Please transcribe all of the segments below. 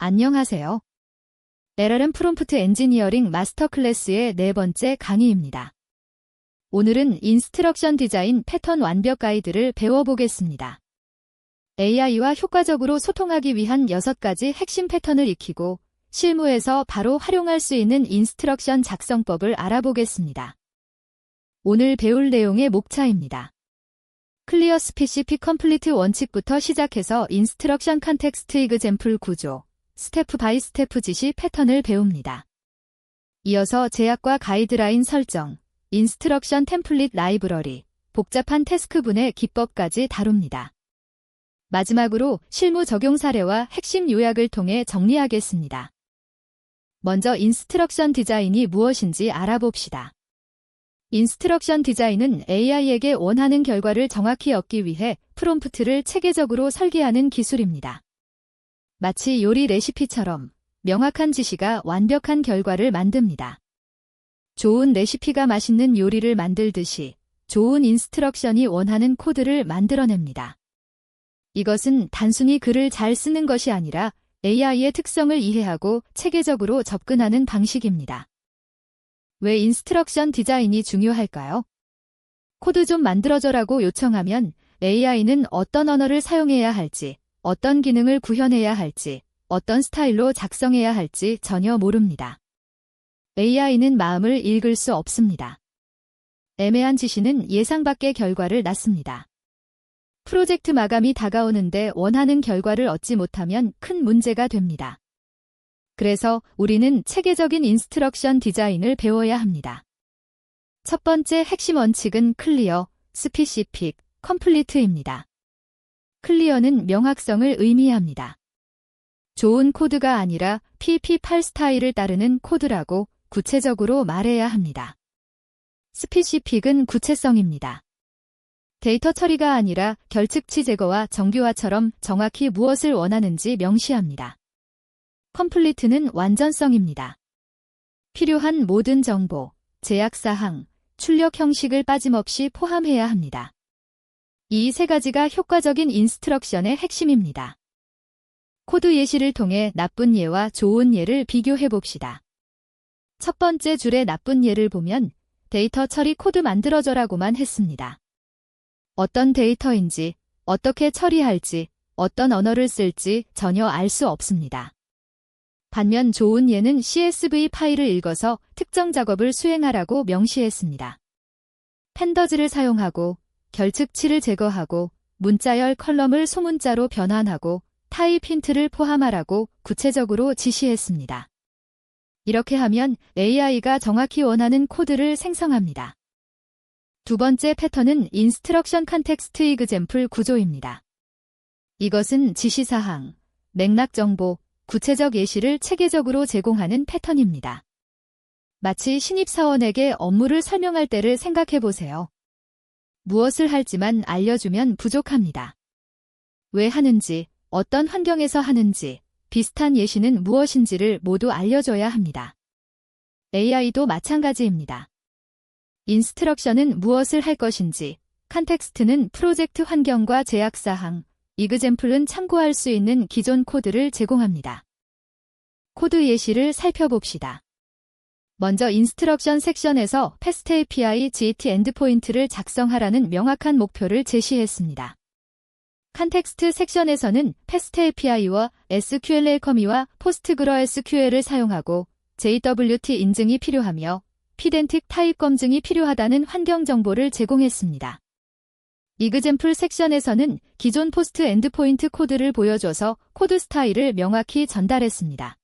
안녕하세요. LRM 프롬프트 엔지니어링 마스터 클래스의 네 번째 강의입니다. 오늘은 인스트럭션 디자인 패턴 완벽 가이드를 배워보겠습니다. AI와 효과적으로 소통하기 위한 6가지 핵심 패턴을 익히고 실무에서 바로 활용할 수 있는 인스트럭션 작성법을 알아보겠습니다. 오늘 배울 내용의 목차입니다. 클리어 스피시픽 컴플리트 원칙부터 시작해서 인스트럭션 컨텍스트 이그젬플 구조, 스태프 바이 스태프 지시 패턴을 배웁니다. 이어서 제약과 가이드라인 설정, 인스트럭션 템플릿 라이브러리, 복잡한 태스크분의 기법까지 다룹니다. 마지막으로 실무 적용 사례와 핵심 요약을 통해 정리하겠습니다. 먼저 인스트럭션 디자인이 무엇인지 알아봅시다. 인스트럭션 디자인은 AI에게 원하는 결과를 정확히 얻기 위해 프롬프트를 체계적으로 설계하는 기술입니다. 마치 요리 레시피처럼 명확한 지시가 완벽한 결과를 만듭니다. 좋은 레시피가 맛있는 요리를 만들듯이 좋은 인스트럭션이 원하는 코드를 만들어냅니다. 이것은 단순히 글을 잘 쓰는 것이 아니라 AI의 특성을 이해하고 체계적으로 접근하는 방식입니다. 왜 인스트럭션 디자인이 중요할까요? 코드 좀 만들어줘라고 요청하면 AI는 어떤 언어를 사용해야 할지, 어떤 기능을 구현해야 할지, 어떤 스타일로 작성해야 할지 전혀 모릅니다. AI는 마음을 읽을 수 없습니다. 애매한 지시는 예상 밖의 결과를 낳습니다. 프로젝트 마감이 다가오는데 원하는 결과를 얻지 못하면 큰 문제가 됩니다. 그래서 우리는 체계적인 인스트럭션 디자인을 배워야 합니다. 첫 번째 핵심 원칙은 클리어, 스피시픽, 컴플리트입니다. 클리어는 명확성을 의미합니다. 좋은 코드가 아니라 PP8 스타일을 따르는 코드라고 구체적으로 말해야 합니다. 스피시픽은 구체성입니다. 데이터 처리가 아니라 결측치 제거와 정규화처럼 정확히 무엇을 원하는지 명시합니다. 컴플리트는 완전성입니다. 필요한 모든 정보, 제약 사항, 출력 형식을 빠짐없이 포함해야 합니다. 이 세 가지가 효과적인 인스트럭션의 핵심입니다. 코드 예시를 통해 나쁜 예와 좋은 예를 비교해 봅시다. 첫 번째 줄의 나쁜 예를 보면 데이터 처리 코드 만들어줘라고만 했습니다. 어떤 데이터인지, 어떻게 처리할지, 어떤 언어를 쓸지 전혀 알 수 없습니다. 반면 좋은 예는 CSV 파일을 읽어서 특정 작업을 수행하라고 명시했습니다. 팬더즈를 사용하고 결측치를 제거하고 문자열 컬럼을 소문자로 변환하고 타입 힌트를 포함하라고 구체적으로 지시했습니다. 이렇게 하면 AI가 정확히 원하는 코드를 생성합니다. 두 번째 패턴은 인스트럭션 컨텍스트 이그젬플 구조입니다. 이것은 지시사항, 맥락 정보, 구체적 예시를 체계적으로 제공하는 패턴입니다. 마치 신입사원에게 업무를 설명할 때를 생각해 보세요. 무엇을 할지만 알려주면 부족합니다. 왜 하는지, 어떤 환경에서 하는지, 비슷한 예시는 무엇인지를 모두 알려줘야 합니다. AI도 마찬가지입니다. 인스트럭션은 무엇을 할 것인지, 컨텍스트는 프로젝트 환경과 제약사항, 이그젬플은 참고할 수 있는 기존 코드를 제공합니다. 코드 예시를 살펴봅시다. 먼저 인스트럭션 섹션에서 패스트 API GT 엔드포인트를 작성하라는 명확한 목표를 제시했습니다. 컨텍스트 섹션에서는 패스트 API와 SQL 커미와 포스트그러 SQL을 사용하고 JWT 인증이 필요하며 피덴틱 타입 검증이 필요하다는 환경 정보를 제공했습니다. 이그젬플 섹션에서는 기존 포스트 엔드포인트 코드를 보여줘서 코드 스타일을 명확히 전달했습니다.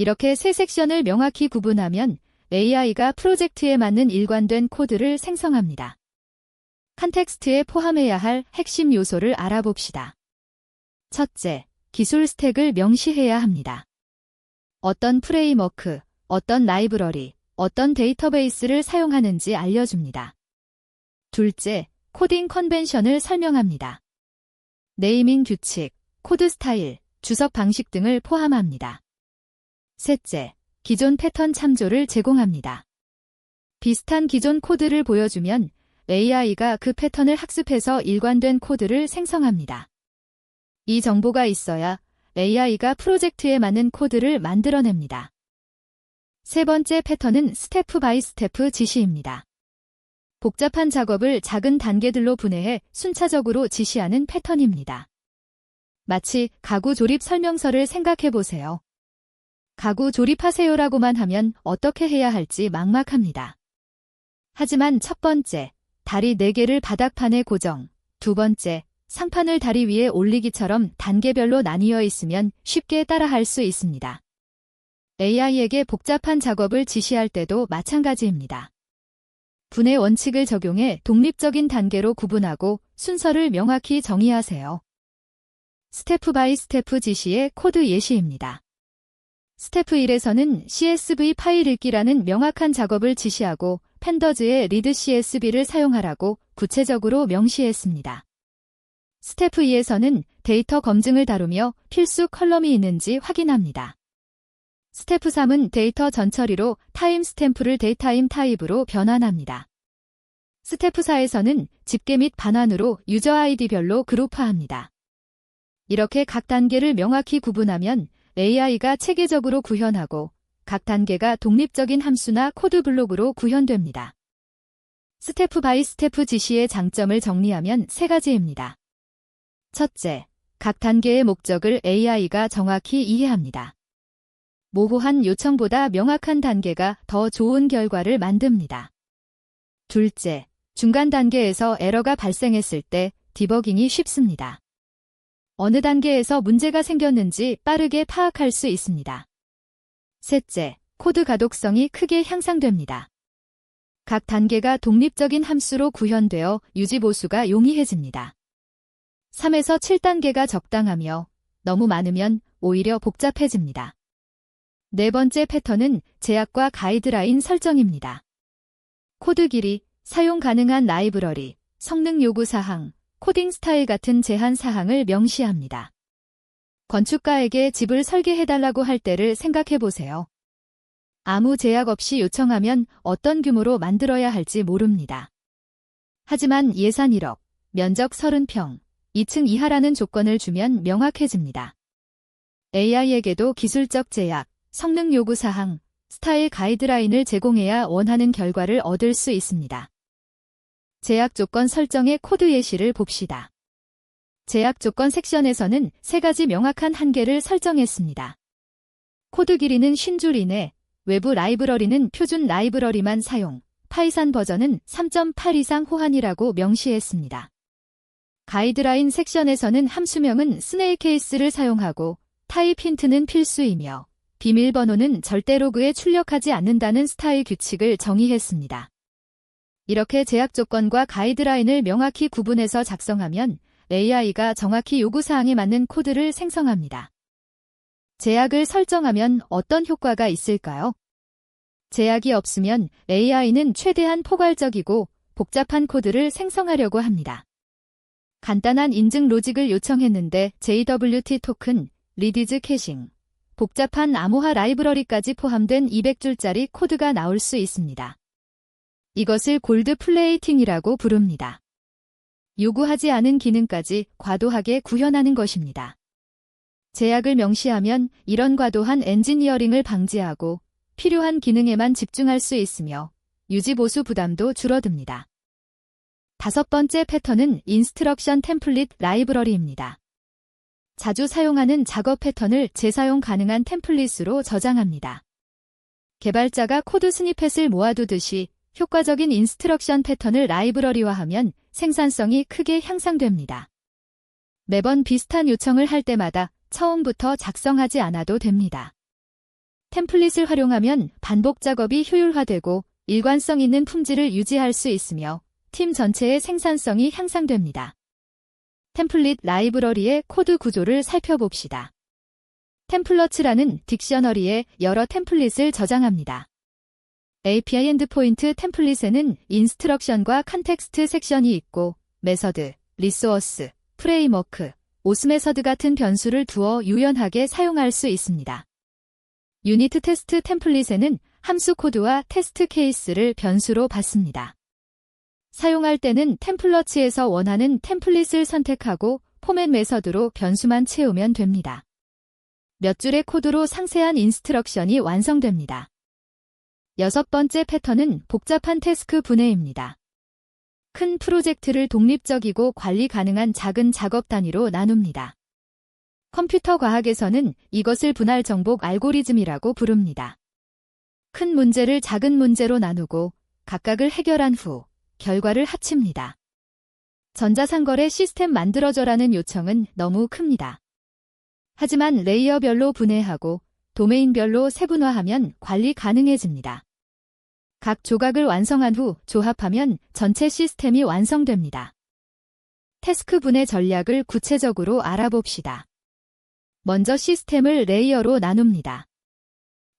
이렇게 세 섹션을 명확히 구분하면 AI가 프로젝트에 맞는 일관된 코드를 생성합니다. 컨텍스트에 포함해야 할 핵심 요소를 알아봅시다. 첫째, 기술 스택을 명시해야 합니다. 어떤 프레임워크, 어떤 라이브러리, 어떤 데이터베이스를 사용하는지 알려줍니다. 둘째, 코딩 컨벤션을 설명합니다. 네이밍 규칙, 코드 스타일, 주석 방식 등을 포함합니다. 셋째, 기존 패턴 참조를 제공합니다. 비슷한 기존 코드를 보여주면 AI가 그 패턴을 학습해서 일관된 코드를 생성합니다. 이 정보가 있어야 AI가 프로젝트에 맞는 코드를 만들어냅니다. 세 번째 패턴은 스테프 바이 스테프 지시입니다. 복잡한 작업을 작은 단계들로 분해해 순차적으로 지시하는 패턴입니다. 마치 가구 조립 설명서를 생각해 보세요. 가구 조립하세요라고만 하면 어떻게 해야 할지 막막합니다. 하지만 첫 번째, 다리 4개를 바닥판에 고정. 두 번째, 상판을 다리 위에 올리기처럼 단계별로 나뉘어 있으면 쉽게 따라할 수 있습니다. AI에게 복잡한 작업을 지시할 때도 마찬가지입니다. 분해 원칙을 적용해 독립적인 단계로 구분하고 순서를 명확히 정의하세요. 스태프 바이 스태프 지시의 코드 예시입니다. 스태프 1에서는 CSV 파일 읽기라는 명확한 작업을 지시하고 팬더즈의 리드 CSV를 사용하라고 구체적으로 명시했습니다. 스태프 2에서는 데이터 검증을 다루며 필수 컬럼이 있는지 확인합니다. 스태프 3은 데이터 전처리로 타임 스탬프를 데이타임 타입으로 변환합니다. 스태프 4에서는 집계 및 반환으로 유저 아이디별로 그룹화합니다. 이렇게 각 단계를 명확히 구분하면 AI가 체계적으로 구현하고 각 단계가 독립적인 함수나 코드 블록으로 구현됩니다. 스태프 바이 스태프 지시의 장점을 정리하면 세 가지입니다. 첫째, 각 단계의 목적을 AI가 정확히 이해합니다. 모호한 요청보다 명확한 단계가 더 좋은 결과를 만듭니다. 둘째, 중간 단계에서 에러가 발생했을 때 디버깅이 쉽습니다. 어느 단계에서 문제가 생겼는지 빠르게 파악할 수 있습니다. 셋째, 코드 가독성이 크게 향상됩니다. 각 단계가 독립적인 함수로 구현되어 유지보수가 용이해집니다. 3에서 7단계가 적당하며 너무 많으면 오히려 복잡해집니다. 네 번째 패턴은 제약과 가이드라인 설정입니다. 코드 길이, 사용 가능한 라이브러리, 성능 요구 사항, 코딩 스타일 같은 제한 사항을 명시합니다. 건축가에게 집을 설계해달라고 할 때를 생각해 보세요. 아무 제약 없이 요청하면 어떤 규모로 만들어야 할지 모릅니다. 하지만 예산 1억, 면적 30평, 2층 이하라는 조건을 주면 명확해집니다. AI에게도 기술적 제약, 성능 요구 사항, 스타일 가이드라인을 제공해야 원하는 결과를 얻을 수 있습니다. 제약 조건 설정의 코드 예시를 봅시다. 제약 조건 섹션에서는 세 가지 명확한 한계를 설정했습니다. 코드 길이는 50줄 이내, 외부 라이브러리는 표준 라이브러리만 사용, 파이산 버전은 3.8 이상 호환이라고 명시했습니다. 가이드라인 섹션에서는 함수명은 스네일 케이스를 사용하고 타입 힌트는 필수이며 비밀번호는 절대 로그에 출력하지 않는다는 스타일 규칙을 정의했습니다. 이렇게 제약 조건과 가이드라인을 명확히 구분해서 작성하면 AI가 정확히 요구사항에 맞는 코드를 생성합니다. 제약을 설정하면 어떤 효과가 있을까요? 제약이 없으면 AI는 최대한 포괄적이고 복잡한 코드를 생성하려고 합니다. 간단한 인증 로직을 요청했는데 JWT 토큰, 리디즈 캐싱, 복잡한 암호화 라이브러리까지 포함된 200줄짜리 코드가 나올 수 있습니다. 이것을 골드 플레이팅이라고 부릅니다. 요구하지 않은 기능까지 과도하게 구현하는 것입니다. 제약을 명시하면 이런 과도한 엔지니어링을 방지하고 필요한 기능에만 집중할 수 있으며 유지보수 부담도 줄어듭니다. 다섯 번째 패턴은 인스트럭션 템플릿 라이브러리입니다. 자주 사용하는 작업 패턴을 재사용 가능한 템플릿으로 저장합니다. 개발자가 코드 스니펫을 모아두듯이 효과적인 인스트럭션 패턴을 라이브러리화하면 생산성이 크게 향상됩니다. 매번 비슷한 요청을 할 때마다 처음부터 작성하지 않아도 됩니다. 템플릿을 활용하면 반복 작업이 효율화되고 일관성 있는 품질을 유지할 수 있으며 팀 전체의 생산성이 향상됩니다. 템플릿 라이브러리의 코드 구조를 살펴봅시다. 템플러츠라는 딕셔너리에 여러 템플릿을 저장합니다. API 엔드포인트 템플릿에는 인스트럭션과 컨텍스트 섹션이 있고 메서드, 리소어스, 프레임워크, 오스메서드 같은 변수를 두어 유연하게 사용할 수 있습니다. 유니트 테스트 템플릿에는 함수 코드와 테스트 케이스를 변수로 받습니다. 사용할 때는 템플러츠에서 원하는 템플릿을 선택하고 포맷 메서드로 변수만 채우면 됩니다. 몇 줄의 코드로 상세한 인스트럭션이 완성됩니다. 여섯 번째 패턴은 복잡한 태스크 분해입니다. 큰 프로젝트를 독립적이고 관리 가능한 작은 작업 단위로 나눕니다. 컴퓨터 과학에서는 이것을 분할 정복 알고리즘이라고 부릅니다. 큰 문제를 작은 문제로 나누고 각각을 해결한 후 결과를 합칩니다. 전자상거래 시스템 만들어줘라는 요청은 너무 큽니다. 하지만 레이어별로 분해하고 도메인별로 세분화하면 관리 가능해집니다. 각 조각을 완성한 후 조합하면 전체 시스템이 완성됩니다. 태스크 분해 전략을 구체적으로 알아봅시다. 먼저 시스템을 레이어로 나눕니다.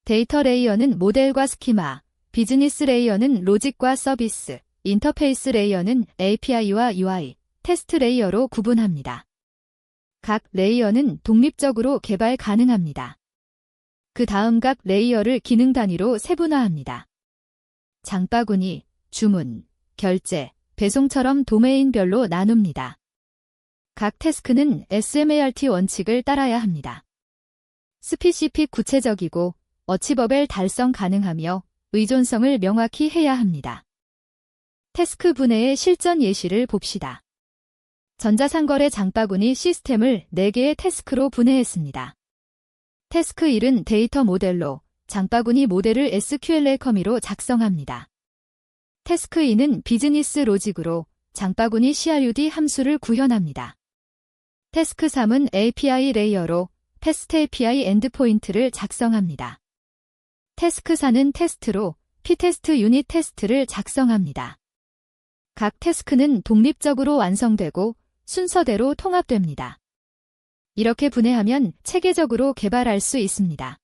데이터 레이어는 모델과 스키마, 비즈니스 레이어는 로직과 서비스, 인터페이스 레이어는 API와 UI, 테스트 레이어로 구분합니다. 각 레이어는 독립적으로 개발 가능합니다. 그 다음 각 레이어를 기능 단위로 세분화합니다. 장바구니, 주문, 결제, 배송처럼 도메인별로 나눕니다. 각 태스크는 SMART 원칙을 따라야 합니다. 스피시픽 구체적이고 어치버벨 달성 가능하며 의존성을 명확히 해야 합니다. 태스크 분해의 실전 예시를 봅시다. 전자상거래 장바구니 시스템을 4개의 태스크로 분해했습니다. 태스크 1은 데이터 모델로 장바구니 모델을 SQL의 커미로 작성합니다. 태스크 2는 비즈니스 로직으로 장바구니 CRUD 함수를 구현합니다. 태스크 3은 API 레이어로 테스트 API 엔드포인트를 작성합니다. 태스크 4는 테스트로 P테스트 유닛 테스트를 작성합니다. 각 태스크는 독립적으로 완성되고 순서대로 통합됩니다. 이렇게 분해하면 체계적으로 개발할 수 있습니다.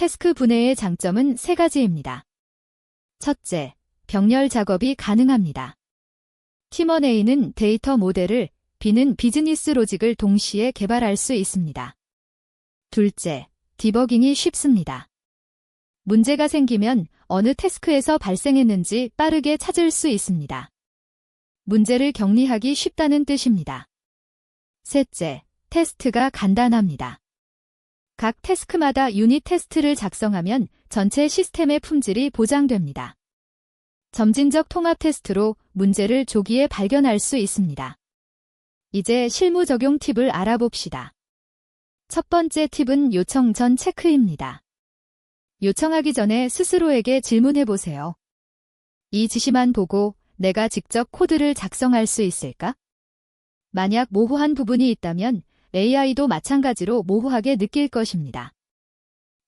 태스크 분해의 장점은 세 가지입니다. 첫째, 병렬 작업이 가능합니다. 팀원 A는 데이터 모델을, B는 비즈니스 로직을 동시에 개발할 수 있습니다. 둘째, 디버깅이 쉽습니다. 문제가 생기면 어느 태스크에서 발생했는지 빠르게 찾을 수 있습니다. 문제를 격리하기 쉽다는 뜻입니다. 셋째, 테스트가 간단합니다. 각 태스크마다 유닛 테스트를 작성하면 전체 시스템의 품질이 보장됩니다. 점진적 통합 테스트로 문제를 조기에 발견할 수 있습니다. 이제 실무 적용 팁을 알아봅시다. 첫 번째 팁은 요청 전 체크입니다. 요청하기 전에 스스로에게 질문해 보세요. 이 지시만 보고 내가 직접 코드를 작성할 수 있을까? 만약 모호한 부분이 있다면 AI도 마찬가지로 모호하게 느낄 것입니다.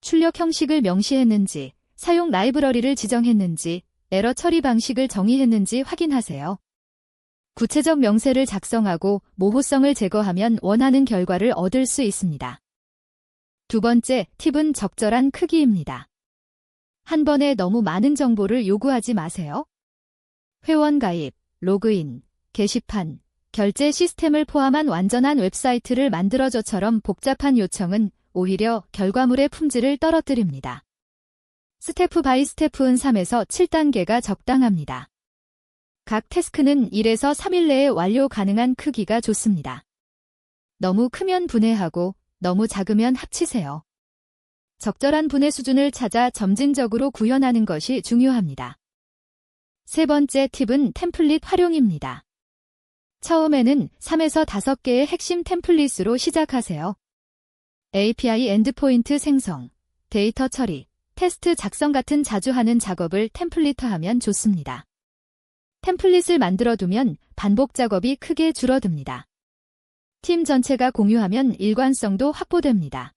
출력 형식을 명시했는지, 사용 라이브러리를 지정했는지, 에러 처리 방식을 정의했는지 확인하세요. 구체적 명세를 작성하고 모호성을 제거하면 원하는 결과를 얻을 수 있습니다. 두 번째 팁은 적절한 크기입니다. 한 번에 너무 많은 정보를 요구하지 마세요. 회원 가입, 로그인, 게시판, 결제 시스템을 포함한 완전한 웹사이트를 만들어줘처럼 복잡한 요청은 오히려 결과물의 품질을 떨어뜨립니다. 스태프 바이 스태프은 3에서 7단계가 적당합니다. 각 태스크는 1에서 3일 내에 완료 가능한 크기가 좋습니다. 너무 크면 분해하고 너무 작으면 합치세요. 적절한 분해 수준을 찾아 점진적으로 구현하는 것이 중요합니다. 세 번째 팁은 템플릿 활용입니다. 처음에는 3에서 5개의 핵심 템플릿으로 시작하세요. API 엔드포인트 생성, 데이터 처리, 테스트 작성 같은 자주 하는 작업을 템플릿화하면 좋습니다. 템플릿을 만들어두면 반복 작업이 크게 줄어듭니다. 팀 전체가 공유하면 일관성도 확보됩니다.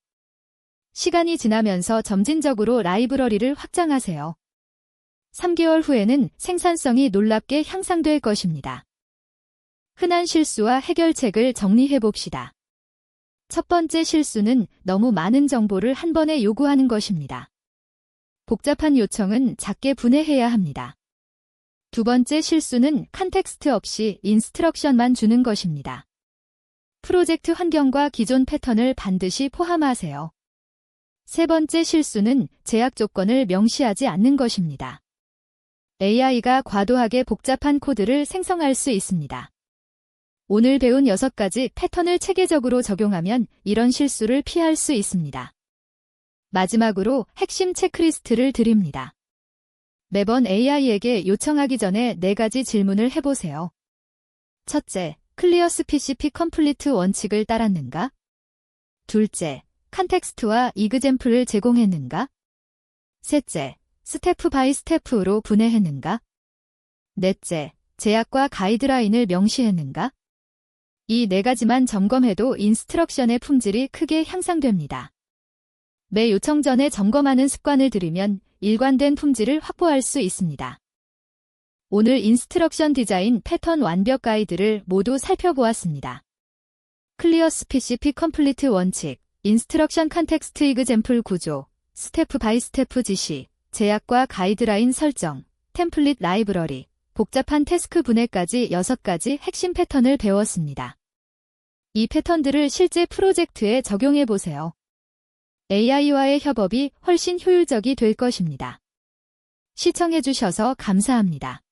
시간이 지나면서 점진적으로 라이브러리를 확장하세요. 3개월 후에는 생산성이 놀랍게 향상될 것입니다. 흔한 실수와 해결책을 정리해 봅시다. 첫 번째 실수는 너무 많은 정보를 한 번에 요구하는 것입니다. 복잡한 요청은 작게 분해해야 합니다. 두 번째 실수는 컨텍스트 없이 인스트럭션만 주는 것입니다. 프로젝트 환경과 기존 패턴을 반드시 포함하세요. 세 번째 실수는 제약 조건을 명시하지 않는 것입니다. AI가 과도하게 복잡한 코드를 생성할 수 있습니다. 오늘 배운 6가지 패턴을 체계적으로 적용하면 이런 실수를 피할 수 있습니다. 마지막으로 핵심 체크리스트를 드립니다. 매번 AI에게 요청하기 전에 4가지 질문을 해보세요. 첫째, 클리어 스피시픽 컴플리트 원칙을 따랐는가? 둘째, 컨텍스트와 이그젬플을 제공했는가? 셋째, 스태프 바이 스태프로 분해했는가? 넷째, 제약과 가이드라인을 명시했는가? 이 네 가지만 점검해도 인스트럭션의 품질이 크게 향상됩니다. 매 요청 전에 점검하는 습관을 들이면 일관된 품질을 확보할 수 있습니다. 오늘 인스트럭션 디자인 패턴 완벽 가이드를 모두 살펴보았습니다. 클리어 스피시픽 컴플리트 원칙, 인스트럭션 컨텍스트 이그젬플 구조, 스태프 바이 스태프 지시, 제약과 가이드라인 설정, 템플릿 라이브러리, 복잡한 태스크 분해까지 6가지 핵심 패턴을 배웠습니다. 이 패턴들을 실제 프로젝트에 적용해 보세요. AI와의 협업이 훨씬 효율적이 될 것입니다. 시청해 주셔서 감사합니다.